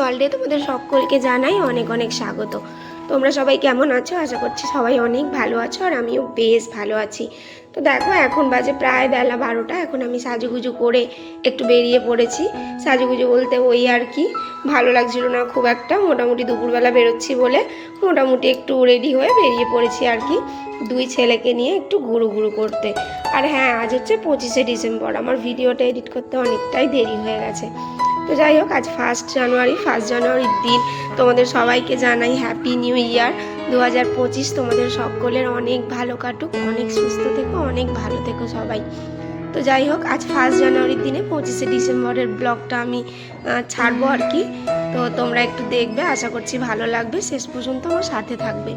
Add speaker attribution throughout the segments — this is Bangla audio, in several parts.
Speaker 1: ওয়ার্ল্ডে তোমাদের সকলকে জানাই অনেক অনেক স্বাগত। তোমরা সবাই কেমন আছো? আশা করছি সবাই অনেক ভালো আছো আর আমিও বেশ ভালো আছি। তো দেখো, এখন বাজে প্রায় বেলা বারোটা। এখন আমি সাজুগুজু করে একটু বেরিয়ে পড়েছি। সাজুগুজু বলতে ওই আর কি। ভালো লাগছিল না খুব একটা। মোটামুটি দুপুরবেলা বেরোচ্ছি বলে মোটামুটি একটু রেডি হয়ে বেরিয়ে পড়েছি আর কি। দুই ছেলেকে নিয়ে একটু ঘুরু ঘুরু করতে। আর হ্যাঁ আজ হচ্ছে পঁচিশে ডিসেম্বর। আমার ভিডিওটা এডিট করতে অনেকটাই দেরি হয়ে গেছে। তো যাই হোক, আজ ফার্স্ট জানুয়ারি ফার্স্ট জানুয়ারির দিন তোমাদের সবাইকে জানাই হ্যাপি নিউ ইয়ার দু হাজার পঁচিশ তোমাদের সকলের অনেক ভালো কাটুক, অনেক সুস্থ থেকো, অনেক ভালো থেকো সবাই। তো যাই হোক, আজ ফার্স্ট জানুয়ারির দিনে পঁচিশে ডিসেম্বরের ব্লগটা আমি ছাড়বো আর কি। তো তোমরা একটু দেখবে, আশা করছি ভালো লাগবে। শেষ পর্যন্ত আমার সাথে থাকবে।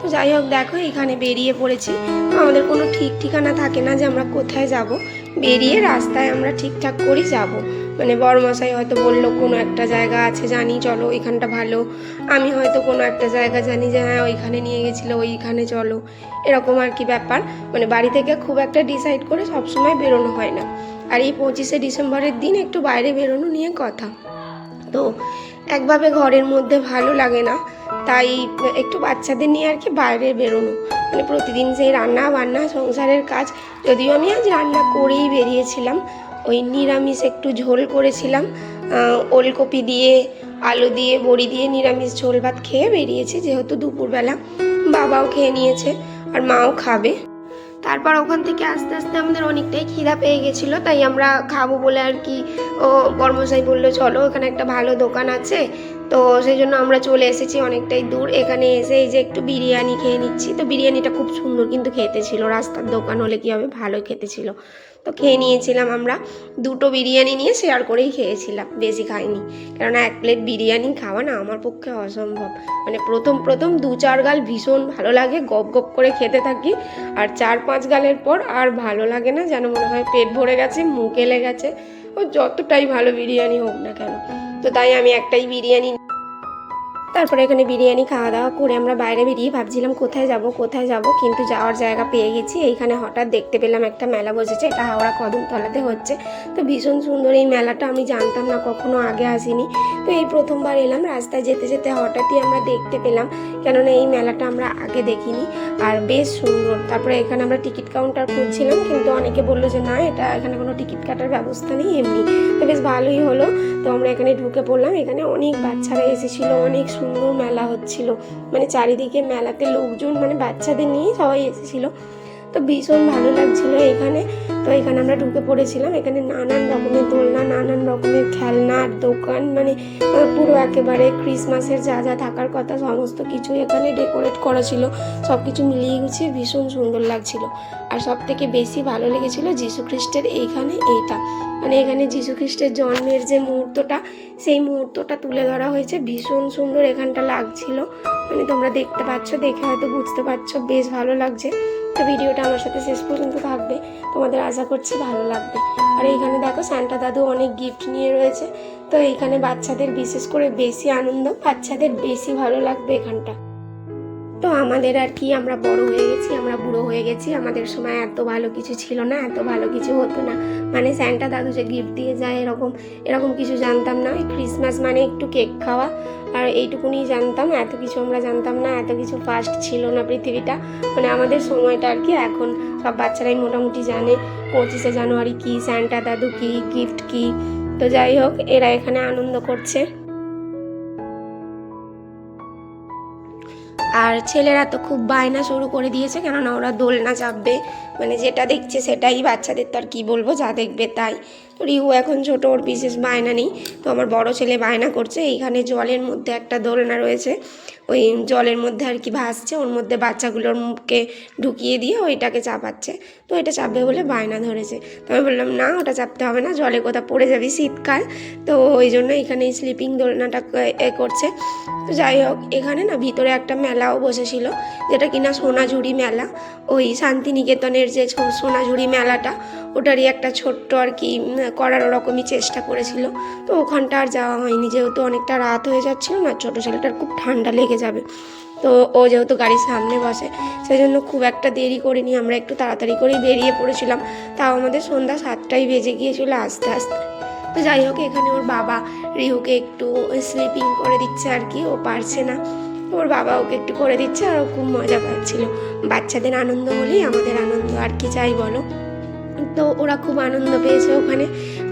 Speaker 1: তো যাই হোক, দেখো, এখানে বেরিয়ে পড়েছি। আমাদের কোনো ঠিক ঠিকানা থাকে না যে আমরা কোথায় যাব। বেরিয়ে রাস্তায় আমরা ঠিকঠাক করেই যাব। মানে বড়মশাই হয়তো বলল, কোনো একটা জায়গা আছে, জানি, চলো, এখানটা ভালো। আমি হয়তো কোনো একটা জায়গা জানি যে হ্যাঁ ওইখানে নিয়ে গেছিল, ওইখানে চলো। এরকম আর কি ব্যাপার। মানে বাড়ি থেকে খুব একটা ডিসাইড করে সবসময় বেরোনো হয় না। আর এই পঁচিশে ডিসেম্বরের দিন একটু বাইরে বেরোনো নিয়ে কথা। তো একভাবে ঘরের মধ্যে ভালো লাগে না। তাই একটু বাচ্চাদের নিয়ে আর কি বাইরে বেরোনো। মানে প্রতিদিন সেই রান্না বান্না সংসারের কাজ, যদিও আমি আজ রান্না করেই বেরিয়েছিলাম। ওই নিরামিষ একটু ঝোল করেছিলাম। ওলকপি দিয়ে, আলু দিয়ে, বড়ি দিয়ে নিরামিষ ঝোল ভাত খেয়ে বেরিয়েছি যেহেতু দুপুরবেলা। বাবাও খেয়ে নিয়েছে আর মাও খাবে। তারপর ওখান থেকে আস্তে আস্তে আমাদের অনেকটাই খিদা পেয়ে গেছিল, তাই আমরা খাব বলে আর কি, ও বর্মশাই বলল, চলো এখানে একটা ভালো দোকান আছে। তো সেই জন্য আমরা চলে এসেছি অনেকটাই দূর। এখানে এসে এই যে একটু বিরিয়ানি খেয়ে নিচ্ছি। তো বিরিয়ানিটা খুব সুন্দর কিন্তু খেতে ছিল, রাস্তার দোকান হলে কী হবে? ভালোই খেতে ছিল। তো খেয়ে নিয়েছিলাম আমরা। দুটো বিরিয়ানি নিয়ে শেয়ার করেই খেয়েছিলাম, বেশি খাইনি। কেননা এক প্লেট বিরিয়ানি খাওয়া না আমার পক্ষে অসম্ভব। মানে প্রথম প্রথম দু চার গাল ভীষণ ভালো লাগে, গপ গপ করে খেতে থাকি। আর চার, পাঁচ গালের পর আর ভালো লাগে না, যেন মনে হয় পেট ভরে গেছে, মুখ এলে গেছে। ও যতটাই ভালো বিরিয়ানি হোক না কেন। তো তাই আমি একটাই বিরিয়ানি তারপরে এখানে বিরিয়ানি খাওয়া দাওয়া করে আমরা বাইরে বেরিয়ে ভাবছিলাম কোথায় যাব কোথায় যাব, কিন্তু যাওয়ার জায়গা পেয়ে গেছি। এইখানে হঠাৎ দেখতে পেলাম একটা মেলা বসেছে, এটা হাওড়া কদমতলাতে হচ্ছে। তো ভীষণ সুন্দর এই মেলাটা আমি জানতাম না, কখনো আগে আসিনি। তো এই প্রথমবার এলাম, রাস্তায় যেতে যেতে হঠাৎই আমরা দেখতে পেলাম, কেননা এই মেলাটা আমরা আগে দেখিনি। আর বেশ সুন্দর, তারপরে এখানে আমরা টিকিট কাউন্টার খুঁজছিলাম, কিন্তু অনেকে বলল যে না, এটা এখানে কোনো টিকিট কাটার ব্যবস্থা নেই, এমনি। তো বেশ ভালোই হলো, তো আমরা এখানে ঢুকে পড়লাম, এখানে অনেক বাচ্চারা এসেছিল, অনেক সুন্দর মেলা হচ্ছিল। মানে চারিদিকে মেলাতে লোকজন মানে বাচ্চাদের নিয়ে সবাই এসেছিল। তো ভীষণ ভালো লাগছিল এখানে। তো এখানে আমরা ঢুকে পড়েছিলাম। এখানে নানান রকমের দোলনা, নানান রকমের খেলনার দোকান মানে পুরো একেবারে ক্রিসমাসের যা যা থাকার কথা সমস্ত কিছু এখানে ডেকোরেট করা ছিল। সব কিছু মিলিয়ে গুছিয়ে ভীষণ সুন্দর লাগছিল। আর সব থেকে বেশি ভালো লেগেছিল খ্রিস্টের এইখানে এইটা। মানে এখানে যীশু খ্রিস্টের জন্মের যে মুহূর্তটা, সেই মুহূর্তটা তুলে ধরা হয়েছে। ভীষণ সুন্দর এখানটা লাগছিল। মানে তোমরা দেখতে পাচ্ছ, দেখে হয়তো বুঝতে পারছ, বেশ ভালো লাগছে। তো ভিডিওটা আমার সাথে শেষ পর্যন্ত থাকবে। তোমাদের আশা করছি ভালো লাগবে। আর এইখানে দেখো, স্যান্টা দাদু অনেক গিফট নিয়ে রয়েছে। তো এইখানে বাচ্চাদের বিশেষ করে বেশি আনন্দ, বাচ্চাদের বেশি ভালো লাগবে এখানটা। তো আমাদের আর কি, আমরা বড় হয়ে গেছি, আমরা বুড়ো হয়ে গেছি। আমাদের সময় এত ভালো কিছু ছিল না, এত ভালো কিছু হতো না। মানে স্যান্টা দাদু যে গিফট দিয়ে যায় এরকম এরকম কিছু জানতাম না। ক্রিসমাস মানে একটু কেক খাওয়া। আর এইটুকুনি জানতাম, এত কিছু আমরা জানতাম না, এত কিছু ফাস্ট ছিল না পৃথিবীটা। মানে আমাদের সময়টা আর কি, এখন সব বাচ্চারাই মোটামুটি জানে পঁচিশে জানুয়ারি কি স্যান্টা দাদু কি গিফট কি। তো যাই হোক, এরা এখানে আনন্দ করছে। আর ছেলেরা তো খুব বায়না শুরু করে দিয়েছে, কেননা ওরা দোলনা চাপবে। মানে যেটা দেখছে সেটাই বাচ্চাদের তো আর কী বলব, যা দেখবে তাই। তো রিহু এখন ছোট, ওর বিশেষ বায়না নেই। তো আমার বড় ছেলে বায়না করছে, এইখানে জলের মধ্যে একটা দোলনা রয়েছে। ওই জলের মধ্যে আর কি ভাসছে, ওর মধ্যে বাচ্চাগুলোর মুখকে ঢুকিয়ে দিয়ে ওইটাকে চাপাচ্ছে। তো এটা চাপবে বলে বায়না ধরেছে। তো আমি বললাম, না, ওটা চাপতে হবে না, জলে কোথাও পড়ে যাবি শীতকাল। তো ওই জন্য এখানে স্লিপিং দোলনাটা এ করছে। তো যাই হোক, এখানে না ভিতরে একটা মেলাও বসেছিল, যেটা কিনা সোনাঝুরি মেলা। ওই শান্তিনিকেতনের যে সোনাঝুরি মেলাটা, ওটারই একটা ছোট্ট আর কি করার ওরকমই চেষ্টা করেছিল। তো ওখানটা আর যাওয়া হয়নি। যেহেতু অনেকটা রাত হয়ে যাচ্ছিল না, ছোটো ছেলেটার খুব ঠান্ডা লেগে যাবে। তো ও যেহেতু গাড়ির সামনে বসে সেই জন্য খুব একটা দেরি করিনি। আমরা একটু তাড়াতাড়ি করেই বেরিয়ে পড়েছিলাম। তাও আমাদের সন্ধ্যা সাতটাই বেজে গিয়েছিল আস্তে আস্তে। তো যাই হোক, এখানে ওর বাবা রিহুকে একটু স্লিপিং করে দিচ্ছে আর কি। ও পারছে না। ওর বাবা ওকে একটু করে দিচ্ছে আর ও খুব মজা পাচ্ছিল। বাচ্চাদের আনন্দ হলেই আমাদের আনন্দ। আর কি চাই বলো? তো ওরা খুব আনন্দ পেয়েছে ওখানে।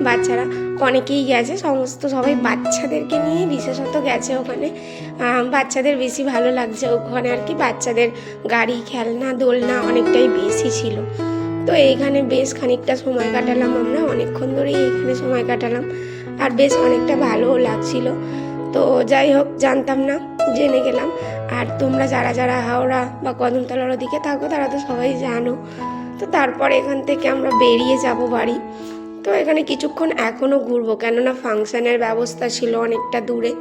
Speaker 1: বাচ্চারা অনেকেই গেছে, সমস্ত সবাই বাচ্চাদেরকে নিয়ে বিশেষত গেছে ওখানে। বাচ্চাদের বেশি ভালো লাগছে ওখানে আর কি, বাচ্চাদের গাড়ি, খেলনা, দোলনা অনেকটাই বেশি ছিল। তো এইখানে বেশ খানিকটা সময় কাটালাম আমরা, অনেকক্ষণ ধরেই এইখানে সময় কাটালাম। আর বেশ অনেকটা ভালোও লাগছিল। তো যাই হোক, জানতাম না, জেনে গেলাম। আর তোমরা যারা যারা হাওড়া বা কদমতলার ওদিকে থাকো, তারা তো সবাই জানো। তো তারপর এখান থেকে আমরা বেরিয়ে যাব বাড়ি। তো এখানে কিছুক্ষণ এখনও ঘুরবো, কেননা ফাংশানের ব্যবস্থা ছিল অনেকটা দূরে।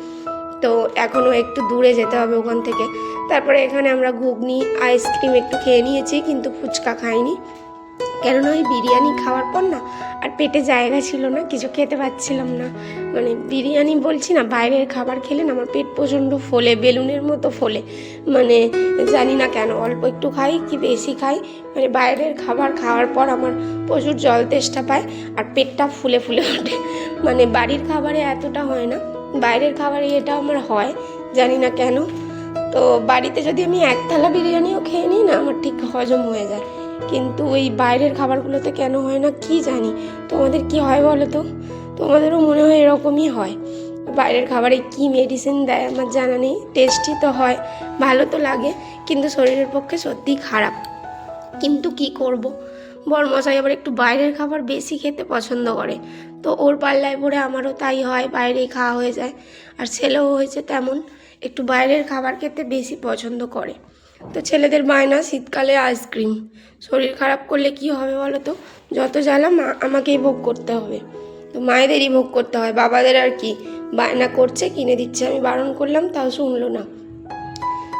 Speaker 1: তো এখনও একটু দূরে যেতে হবে ওখান থেকে। তারপরে এখানে আমরা ঘুগনি, আইসক্রিম একটু খেয়ে নিয়েছি, কিন্তু ফুচকা খাইনি। কেননা ওই বিরিয়ানি খাওয়ার পর না আর পেটে জায়গা ছিল না, কিছু খেতে পাচ্ছিলাম না। মানে বিরিয়ানি বলছি না, বাইরের খাবার খেলে না আমার পেট প্রচণ্ড ফোলে, বেলুনের মতো ফোলে। মানে জানি না কেন, অল্প একটু খাই কি বেশি খাই। মানে বাইরের খাবার খাওয়ার পর আমার প্রচুর জল তেষ্টা পায় আর পেটটা ফুলে ফুলে ওঠে। মানে বাড়ির খাবারে এতটা হয় না, বাইরের খাবারে এটা আমার হয়, জানি না কেন। তো বাড়িতে যদি আমি এক থালা বিরিয়ানিও খেয়ে নিই না, আমার ঠিক হজম হয়ে যায়। কিন্তু ওই বাইরের খাবারগুলোতে কেন হয় না কি জানি? তোমাদের কি হয় বলো তো? তোমাদেরও মনে হয় এরকমই হয়। বাইরের খাবারে কি মেডিসিন দেয় আমার জানা নেই। টেস্টি তো হয়, ভালো তো লাগে, কিন্তু শরীরের পক্ষে সত্যিই খারাপ। কিন্তু কি করব? বরমশাই আবার একটু বাইরের খাবার বেশি খেতে পছন্দ করে। তো ওর পাল্লায় পড়ে আমারও তাই হয় বাইরেই খাওয়া হয়ে যায়। আর ছেলেও হয়েছে তেমন, একটু বাইরের খাবার খেতে বেশি পছন্দ করে। তো ছেলেদের বায়না, শীতকালে আইসক্রিম। শরীর খারাপ করলে কি হবে বলো তো? যত জ্বালা মা, আমাকেই ভোগ করতে হবে। তো মায়েদেরই ভোগ করতে হয়, বাবাদের আর কি? বায়না করছে, কিনে দিচ্ছে, আমি বারণ করলাম, তাও শুনলো না।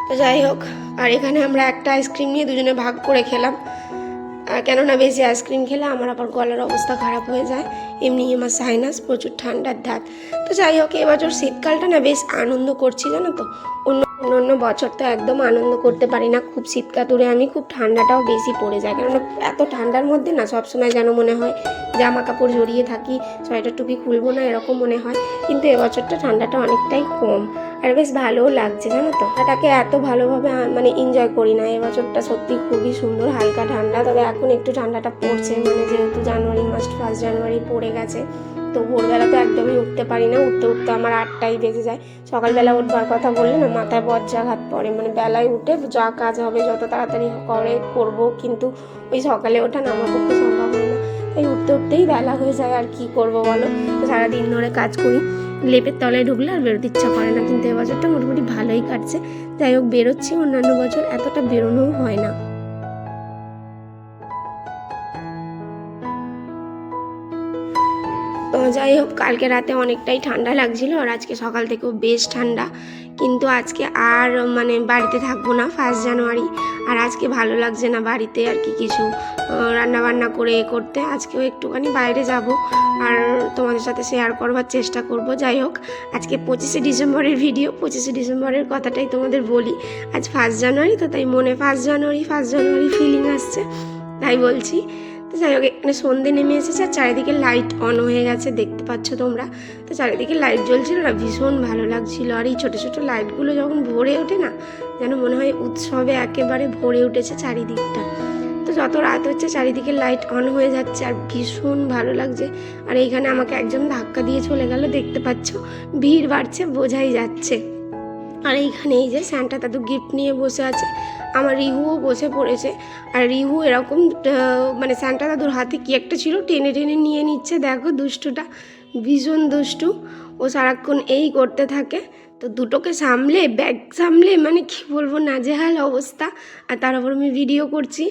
Speaker 1: তো যাই হোক, আর এখানে আমরা একটা আইসক্রিম নিয়ে দুজনে ভাগ করে খেলাম। কেননা বেশি আইসক্রিম খেলে আমার আবার গলার অবস্থা খারাপ হয়ে যায়। এমনি আমার সাইনাস প্রচুর ঠান্ডার ধাত তো যাই হোক এবছর শীতকালটা না বেশ আনন্দ করছি, জানো তো? অন্য অন্য বছর তো একদম আনন্দ করতে পারি না। খুব শীতকাতুরে আমি, খুব ঠান্ডাটাও বেশি পড়ে যায়। কেননা এত ঠান্ডার মধ্যে না সবসময় যেন মনে হয় জামা কাপড় জড়িয়ে থাকি, সোয়েটার টুপি খুলবো না, এরকম মনে হয়। কিন্তু এবছরটা ঠান্ডাটা অনেকটাই কম। আর বেশ ভালোও লাগছে, জানো তো। এটাকে এত ভালোভাবে মানে এনজয় করি না। এবছরটা সত্যি খুবই সুন্দর, হালকা ঠান্ডা। তবে এখন একটু ঠান্ডাটা পড়ছে। মানে যেহেতু জানুয়ারি মাস ফার্স্ট জানুয়ারি পড়ে গেছে। তো ভোরবেলা তো একদমই উঠতে পারি না। উঠতে উঠতে আমার আটটাই বেজে যায়। সকালবেলা উঠবার কথা বললে না, মাথায় বজ্রাঘাত পড়ে। মানে বেলায় উঠে যা কাজ হবে, যত তাড়াতাড়ি করে করব, কিন্তু ওই সকালে ওঠা না আমার পক্ষে সম্ভব হয় না। তাই উঠতে উঠতেই বেলা হয়ে যায়, আর কি করব বলো? সারাদিন ধরে কাজ করি, লেপের তলায় ঢুকলে আর বেরোতে ইচ্ছা করে না। কিন্তু এবছরটা মোটামুটি ভালোই কাটছে। যাই হোক, বেরোচ্ছি। অন্যান্য বছর এতটা বেরোনোও হয় না। যাই হোক, কালকে রাতে অনেকটাই ঠান্ডা লাগছিল আর আজকে সকাল থেকেও বেশ ঠান্ডা। কিন্তু আজকে আর মানে বাড়িতে থাকব না ফার্স্ট জানুয়ারি আর আজকে ভালো লাগছে না বাড়িতে আর কি কিছু রান্না বান্না করে করতে। আজকেও একটুখানি বাইরে যাব আর তোমাদের সাথে শেয়ার করবার চেষ্টা করব। যাই হোক, আজকে পঁচিশে ডিসেম্বরের ভিডিও পঁচিশে ডিসেম্বরের কথাটাই তোমাদের বলি। আজ ফার্স্ট জানুয়ারি তো তাই মনে first January first January feeling আসছে, তাই বলছি। যাই হোক, এখানে সন্ধে নেমে এসেছে আর চারিদিকে লাইট অন হয়ে গেছে, দেখতে পাচ্ছ তোমরা। তো চারিদিকে লাইট জ্বলছিল না, ভীষণ ভালো লাগছিল। আর এই ছোটো ছোটো লাইটগুলো যখন ভরে ওঠে না, যেন মনে হয় উৎসবে একেবারে ভরে উঠেছে চারিদিকটা। তো যত রাত হচ্ছে, চারিদিকে লাইট অন হয়ে যাচ্ছে আর ভীষণ ভালো লাগছে। আর এইখানে আমাকে একজন ধাক্কা দিয়ে চলে গেল, দেখতে পাচ্ছ? ভিড় বাড়ছে, বোঝাই যাচ্ছে। আর এইখানে এই যে স্যান্টা দাদু গিফট নিয়ে বসে আছে। আমার রিহুও বসে পড়েছে। আর রিহু এরকম মানে স্যান্টা দাদুর হাতে কি একটা ছিল, টেনে টেনে নিয়ে নিচ্ছে। দেখো দুষ্টুটা, ভীষণ দুষ্টু। ও সারাক্ষণ এই করতে থাকে। তো দুটোকে সামলে, ব্যাগ সামলে মানে কি বলব, নাজেহাল অবস্থা। আর তার উপর আমি ভিডিও করছি।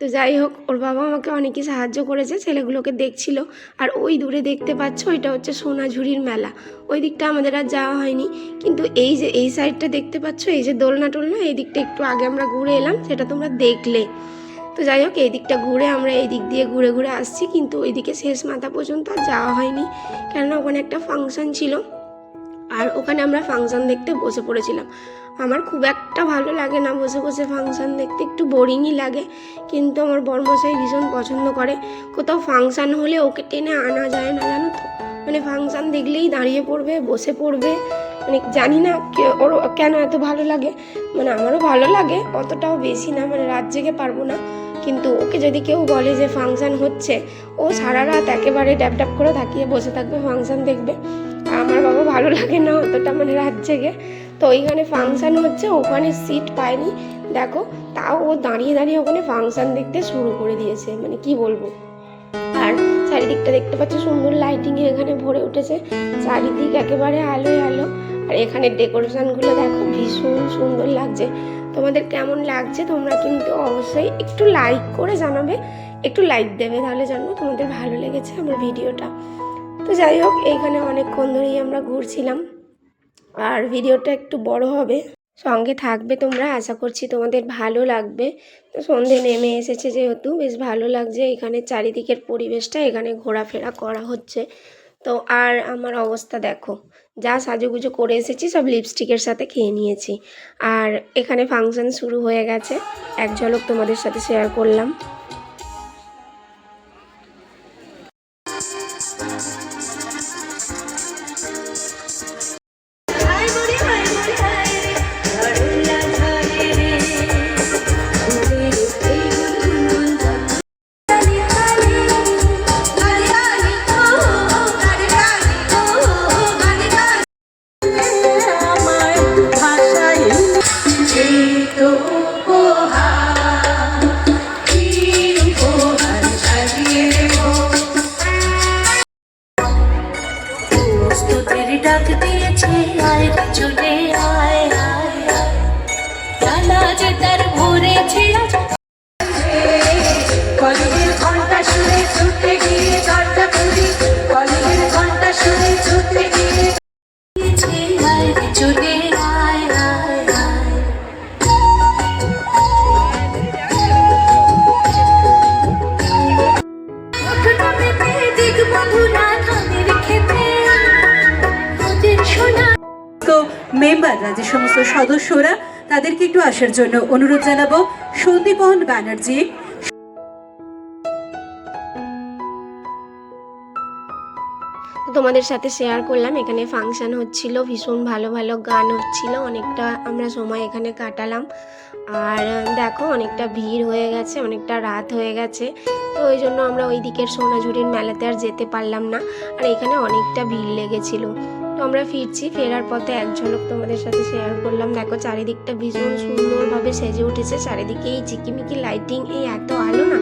Speaker 1: তো যাই হোক, ওর বাবা আমাকে অনেকই সাহায্য করেছে, ছেলেগুলোকে দেখছিল। আর ওই দূরে দেখতে পাচ্ছ ওইটা হচ্ছে সোনাঝুরির মেলা। ওই দিকটা আমাদের আর যাওয়া হয়নি। কিন্তু এই যে, এই সাইডটা দেখতে পাচ্ছ, এই যে দোলনা টোলনা এই দিকটা একটু আগে আমরা ঘুরে এলাম, সেটা তোমরা দেখলে। তো যাই হোক, এই দিকটা ঘুরে আমরা এই দিক দিয়ে ঘুরে ঘুরে আসছি, কিন্তু ওইদিকে শেষ মাথা পর্যন্ত আর যাওয়া হয়নি। কেননা ওখানে একটা ফাংশন ছিল। আর ওখানে আমরা ফাংশন দেখতে বসে পড়েছিলাম। আমার খুব একটা ভালো লাগে না বসে বসে ফাংশন দেখতে, একটু বোরিংই লাগে। কিন্তু আমার বর্মশাই ভীষণ পছন্দ করে। কোথাও ফাংশান হলে ওকে টেনে আনা যায় না, জানো তো? মানে ফাংশান দেখলেই দাঁড়িয়ে পড়বে, বসে পড়বে। মানে জানি না ওর কেন এত ভালো লাগে। মানে আমারও ভালো লাগে, অতটাও বেশি না মানে রাত জেগে পারব না। কিন্তু ওকে যদি কেউ বলে যে ফাংশান হচ্ছে, ও সারা রাত একেবারে ড্যাব ড্যাব করে তাকিয়ে বসে থাকবে ফাংশন দেখবে। আমার বাবা ভালো লাগে না অতটা মানে রাত জেগে। তো ওইখানে ফাংশন হচ্ছে, ওখানে সিট পায়নি। দেখো, তাও ও দাঁড়িয়ে দাঁড়িয়ে ওখানে ফাংশন দেখতে শুরু করে দিয়েছে। মানে কি বলব? আর চারিদিকটা দেখতে পাচ্ছ, সুন্দর লাইটিং এখানে ভরে উঠেছে। চারিদিক একেবারে আলোয় আলো। আর এখানে ডেকোরেশনগুলো দেখো, ভীষণ সুন্দর লাগছে। তোমাদের কেমন লাগছে, তোমরা কিন্তু অবশ্যই একটু লাইক করে জানাবে। একটু লাইক দেবে তাহলে জানব তোমাদের ভালো লেগেছে আমার ভিডিওটা তো যাই হোক, এইখানে অনেকক্ষণ ধরেই আমরা ঘুরছিলাম। আর ভিডিওটা একটু বড় হবে। সঙ্গে থাকবে তোমরা, আশা করছি তোমাদের ভালো লাগবে। তো সন্ধে নেমে এসেছে যেহেতু, বেশ ভালো লাগছে। এখানে চারিদিকের পরিবেশটা, এখানে ঘোরাফেরা করা হচ্ছে। তো আর আমার অবস্থা দেখো, যা সাজুগুজু করে এসেছি, সব লিপস্টিকের সাথে খেয়ে নিয়েছি। আর এখানে ফাংশন শুরু হয়ে গেছে। এক ঝলক তোমাদের সাথে শেয়ার করলাম।
Speaker 2: যে
Speaker 3: সমস্ত সদস্যরা তাদেরকে একটু আসার জন্য অনুরোধ জানাব। সন্দীপন ব্যানার্জি
Speaker 1: তোমাদের সাথে শেয়ার করলাম। এখানে ফাংশান হচ্ছিল, ভীষণ ভালো ভালো গান হচ্ছিল। অনেকটা আমরা সময় এখানে কাটালাম। আর দেখো, অনেকটা ভিড় হয়ে গেছে, অনেকটা রাত হয়ে গেছে। তো ওই জন্য আমরা ওই দিকের সোনাঝুরির মেলাতে আর যেতে পারলাম না। আর এখানে অনেকটা ভিড় লেগেছিল। তো আমরা ফিরছি, ফেরার পথে এক ঝলক তোমাদের সাথে শেয়ার করলাম। দেখো, চারিদিকটা ভীষণ সুন্দরভাবে সেজে উঠেছে। চারিদিকে এই চিকিমিকি লাইটিং এই এত আলো না,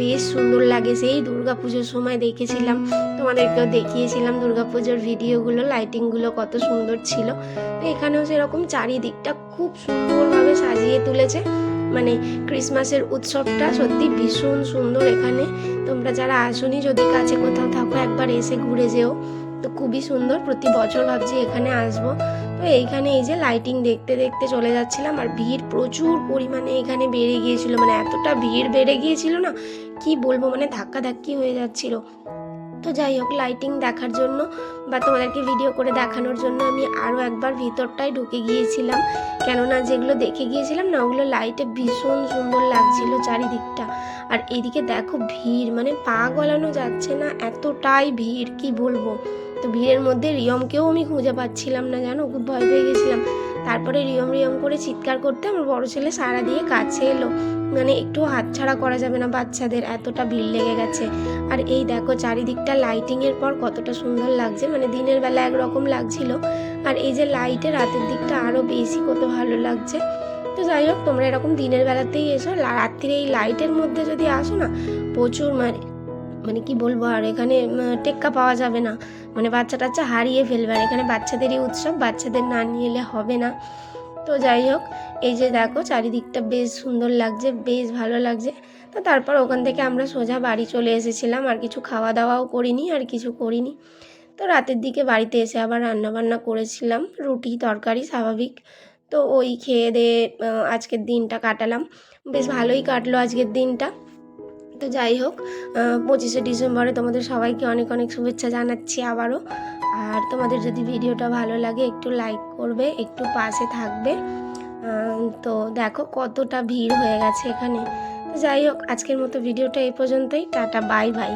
Speaker 1: বেশ সুন্দর লাগে। সেই দুর্গা পুজোর সময় দেখেছিলাম, তোমাদেরকেও দেখিয়েছিলাম দুর্গাপুজোর ভিডিওগুলো লাইটিংগুলো কত সুন্দর ছিল। তো এখানেও সেরকম চারিদিকটা খুব সুন্দরভাবে সাজিয়ে তুলেছে। মানে ক্রিসমাসের উৎসবটা সত্যি ভীষণ সুন্দর এখানে। তোমরা যারা আসনি, যদি কাছে কোথাও থাকো, একবার এসে ঘুরে যেও। তো খুবই সুন্দর। প্রতি বছর ভাবছি এখানে আসব। তো এইখানে এই যে লাইটিং দেখতে দেখতে চলে যাচ্ছিলাম আর ভিড় প্রচুর পরিমাণে এখানে বেড়ে গিয়েছিল। মানে এতটা ভিড় বেড়ে গিয়েছিল না, কি বলব? মানে ধাক্কা ধাক্কি হয়ে যাচ্ছিল। তো যাই হোক লাইটিং দেখার জন্য বা তোমাদেরকে ভিডিও করে দেখানোর জন্য আমি আরও একবার ভিতরটায় ঢুকে গিয়েছিলাম। কেননা যেগুলো দেখে গিয়েছিলাম না, ওগুলো লাইটে ভীষণ সুন্দর লাগছিল চারিদিকটা। আর এদিকে দেখো ভিড় মানে পা গলানো যাচ্ছে না, এতটাই ভিড়, কি বলব? তো ভিড়ের মধ্যে রিয়মকেও আমি খুঁজে পাচ্ছিলাম না, জানো? খুব ভয় পেয়ে গেছিলাম। তারপরে রিয়ম রিয়ম করে চিৎকার করতে আমার বড় ছেলে সারা দিয়ে কাছে এলো। মানে একটু হাতছাড়া করা যাবে না বাচ্চাদের, এতটা ভিড় লেগে গেছে। আর এই দেখো চারিদিকটা লাইটিংয়ের পর কতটা সুন্দর লাগছে। মানে দিনের বেলা একরকম লাগছিল। আর এই যে লাইটে রাতের দিকটা আরও বেশি কত ভালো লাগছে। তো যাই হোক, তোমরা এরকম দিনের বেলাতেই এসো। রাত্রিরে এই লাইটের মধ্যে যদি আসো না, প্রচুর মানে মানে কি বলব, আর এখানে টেক্কা পাওয়া যাবে না। মানে বাচ্চা টাচ্চা হারিয়ে ফেলবে, আর এখানে বাচ্চাদেরই উৎসব, বাচ্চাদের না নিয়ে এলে হবে না। তো যাই হোক, এই যে দেখো, চারিদিকটা বেশ সুন্দর লাগছে, বেশ ভালো লাগছে। তো তারপর ওখান থেকে আমরা সোজা বাড়ি চলে এসেছিলাম, আর কিছু খাওয়া দাওয়াও করিনি, আর কিছু করিনি। তো রাতের দিকে বাড়িতে এসে আবার রান্না বান্না করেছিলাম, রুটি, তরকারি স্বাভাবিক। তো ওই খেয়ে দিয়ে আজকের দিনটা কাটালাম। বেশ ভালোই কাটলো আজকের দিনটা। তো যাই হোক পঁচিশে ডিসেম্বরে তোমাদের সবাইকে অনেক অনেক শুভেচ্ছা জানাচ্ছি আবারও। আর তোমাদের যদি ভিডিওটা ভালো লাগে, একটু লাইক করবে, একটু পাশে থাকবে। তো দেখো কতটা ভিড় হয়ে গেছে এখানে। তো যাই হোক, আজকের মতো ভিডিওটা এই পর্যন্তই। Tata bye bye